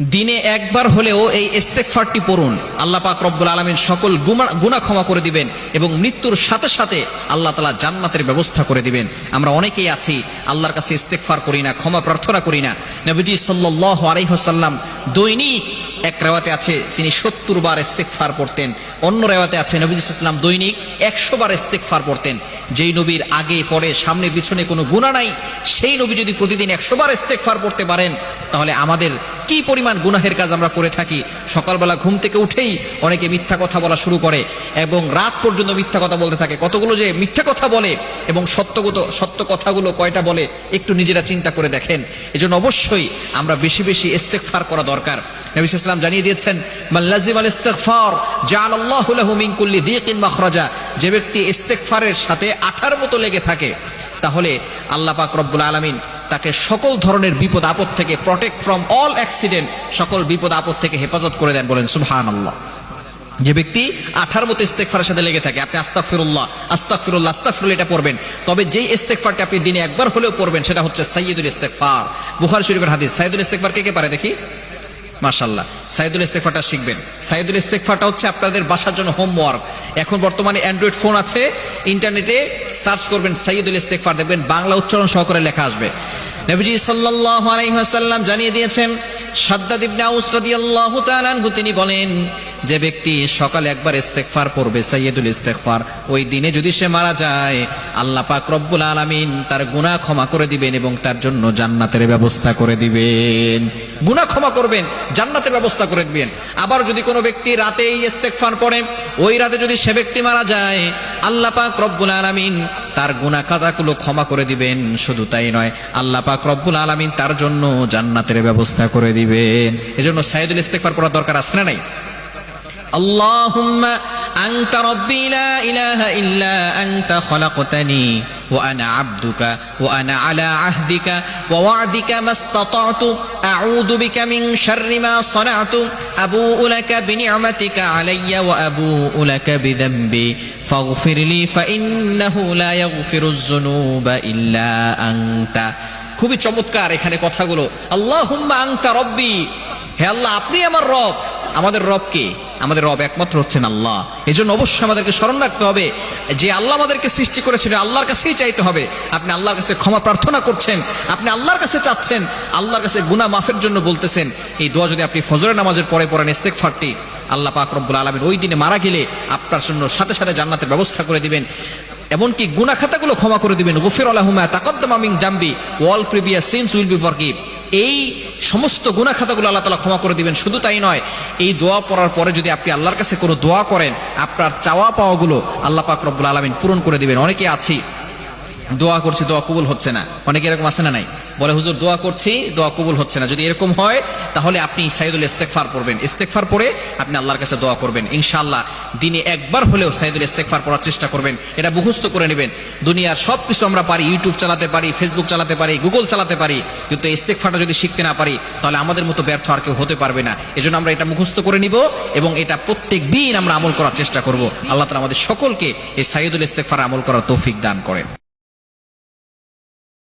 দিনে একবার হলেও এই ইস্তেকফারটি পড়ুন। আল্লাহ পাক রব্বুল আলমিন সকল গুণা ক্ষমা করে দিবেন এবং মৃত্যুর সাথে সাথে আল্লাহ তালা জান্নাতের ব্যবস্থা করে দিবেন। আমরা অনেকেই আছি, আল্লাহর কাছে ইস্তেকফার করি না, ক্ষমা প্রার্থনা করি না। নবীজি সাল্লাহ আলাইহাল্লাম দৈনিক এক রেওয়াতে আছে, তিনি সত্তর বার ইস্তেকফার পড়তেন। অন্য রেওয়াতে আছে নবীজি ইসলাম দৈনিক একশো বার ইস্তেকফার পড়তেন। যেই নবীর আগে পরে সামনে পিছনে কোনো গুণা নাই, সেই নবী যদি প্রতিদিন একশো বার ইস্তেকফার পড়তে পারেন, তাহলে আমাদের কি পরিমাণ গুনাহের কাজ আমরা করে থাকি? সকালবেলা ঘুম থেকে উঠেই অনেকে মিথ্যা কথা বলা শুরু করে এবং রাত পর্যন্ত মিথ্যা কথা বলতে থাকে। কতগুলো যে মিথ্যা কথা বলে এবং সত্যগত, সত্য কথাগুলো কয়টা বলে, একটু নিজেরা চিন্তা করে দেখেন। এজন্য অবশ্যই আমরা বেশি বেশি ইস্তেকফার করা দরকার। নবী ইসলাম জানিয়ে দিয়েছেন মাল্লাজিম আল ইস্তেকফার জাল আল্লাহ মাখরাজা। যে ব্যক্তি ইস্তেকফারের সাথে আঠার মতো লেগে থাকে, তাহলে আল্লাহ পাক রব্বুল আলামিন তাকে সকল ধরনের বিপদ আপদ থেকে প্রটেক্ট ফ্রম অল অ্যাক্সিডেন্ট সকল বিপদ আপদ থেকে হেফাজত করে দেন বলেন, সুবহানাল্লাহ। যে ব্যক্তি আঠার মতো ইস্তেকফারের সাথে লেগে থাকে, আপনি এটা পড়বেন। তবে যেই ইস্তেকফারটি আপনি দিনে একবার হলেও পড়বেন, সেটা হচ্ছে সাইয়্যিদুল ইস্তেকফার শরীফের হাদিস ইস্তেকফার কে কে পারে দেখি? মাশাল্লাহ সাইদুল ইস্তেকফাটা শিখবেন। সাইদুল ইস্তেকফারটা হচ্ছে আপনাদের বাসার জন্য হোমওয়ার্ক। এখন বর্তমানে অ্যান্ড্রয়েড ফোন আছে, ইন্টারনেটে সার্চ করবেন সাইদুল ইস্তেকফার দেখবেন বাংলা উচ্চারণ সহকারে লেখা আসবে। নবীজি সাল্লাল্লাহু আলাইহি ওয়াসাল্লাম জানিয়ে দিয়েছেন, সাদ্দাদ ইবনে আউস রাদিয়াল্লাহু তাআলা আনহু, তিনি বলেন, যে ব্যক্তি সকালে একবার ইস্তেগফার পড়বে, সাইয়্যিদুল ইস্তেগফার, ওই দিনে যদি সে মারা যায় আল্লাহ পাক রব্বুল আলামিন তার গুণা ক্ষমা করে দিবেন এবং তার জন্য জান্নাতের ব্যবস্থা করে দিবেন। গুণা ক্ষমা করবেন, জান্নাতের ব্যবস্থা করে দিবেন। আবার যদি কোনো ব্যক্তি রাতেই ইস্তেকফার করে ওই রাতে যদি সে ব্যক্তি মারা যায়, আল্লাহ পাক রব্বুল আলামিন তার গুণা খাতাগুলো ক্ষমা করে দিবেন। শুধু তাই নয়, আল্লাহ পাক রব্বুল আলামিন তার জন্য জান্নাতের ব্যবস্থা করে দিবেন। এজন্য সাইদুল ইস্তেকফার পড়া দরকার আসলে নাই? আল্লাহুম্মা أنت ربي لا إله إلا أنت خلقتني وأنا عبدك وأنا على عهدك ووعدك ما استطعت أعوذ بك من شر ما صنعت أبوء لك بنعمتك علي وأبوء لك بذنبي فاغفر لي فإنه لا يغفر الذنوب إلا أنت খুবই চমৎকার এখানে কথাগুলো আল্লাহুম্মা আংতা রব্বি হে আল্লাহ আপনি আমার রব আমাদের রব কে? আমাদের রব একমাত্র হচ্ছেন আল্লাহ। এই জন্য অবশ্যই আমাদেরকে স্মরণ রাখতে হবে যে আল্লাহ আমাদেরকে সৃষ্টি করেছিল আল্লাহর কাছেই চাইতে হবে। আপনি আল্লাহর কাছে ক্ষমা প্রার্থনা করছেন, আপনি আল্লাহর কাছে চাচ্ছেন, আল্লাহর কাছে গুনাহ মাফের জন্য বলতেছেন। এই দোয়া যদি আপনি ফজরের নামাজের পরে পড়েন, ইস্তেগফারটি আল্লাহ পাক রব্বুল আলামিন ওই দিনে মারা গেলে আপনার জন্য সাথে সাথে জান্নাতের ব্যবস্থা করে দিবেন। এমনকি গুনা খাতাগুলো ক্ষমা করে দিবেন। গফির আলাহুমা তাকদ্দামা মিন জামবি ওয়াল previous sins will be forgive. এই সমস্ত গুণা খাতাগুলো আল্লাহ তালা ক্ষমা করে দিবেন। শুধু তাই নয়, এই দোয়া পড়ার পরে যদি আপনি আল্লাহর কাছে কোনো দোয়া করেন, আপনার চাওয়া পাওয়াগুলো আল্লাহ পাক রব্বুল আলমিন পূরণ করে দিবেন। অনেকে আছি, দোয়া করছি, দোয়া কবুল হচ্ছে না। অনেকে এরকম আছে না নাই? বলে, হুজুর, দোয়া করছি, দোয়া কবুল হচ্ছে না। যদি এরকম হয়, তাহলে আপনি সাইদুল ইস্তেকফার পড়বেন। ইস্তেকফার পড়ে আপনি আল্লাহর কাছে দোয়া করবেন। ইনশাআল্লাহ, দিনে একবার হলেও সাইদুল ইস্তেকফার পড়ার চেষ্টা করবেন। এটা মুখস্থ করে নেবেন। দুনিয়ার সব কিছু আমরা পারি ইউটিউব চালাতে পারি ফেসবুক চালাতে পারি গুগল চালাতে পারি। কিন্তু ইস্তেকফারটা যদি শিখতে না পারি, তাহলে আমাদের মতো ব্যর্থ আর কেউ হতে পারবে না। এজন্য আমরা এটা মুখস্থ করে নিব এবং এটা প্রত্যেক দিন আমরা আমল করার চেষ্টা করব। আল্লাহ তালা আমাদের সকলকে এই সাইদুল ইস্তেকফার আমল করার তৌফিক দান করেন।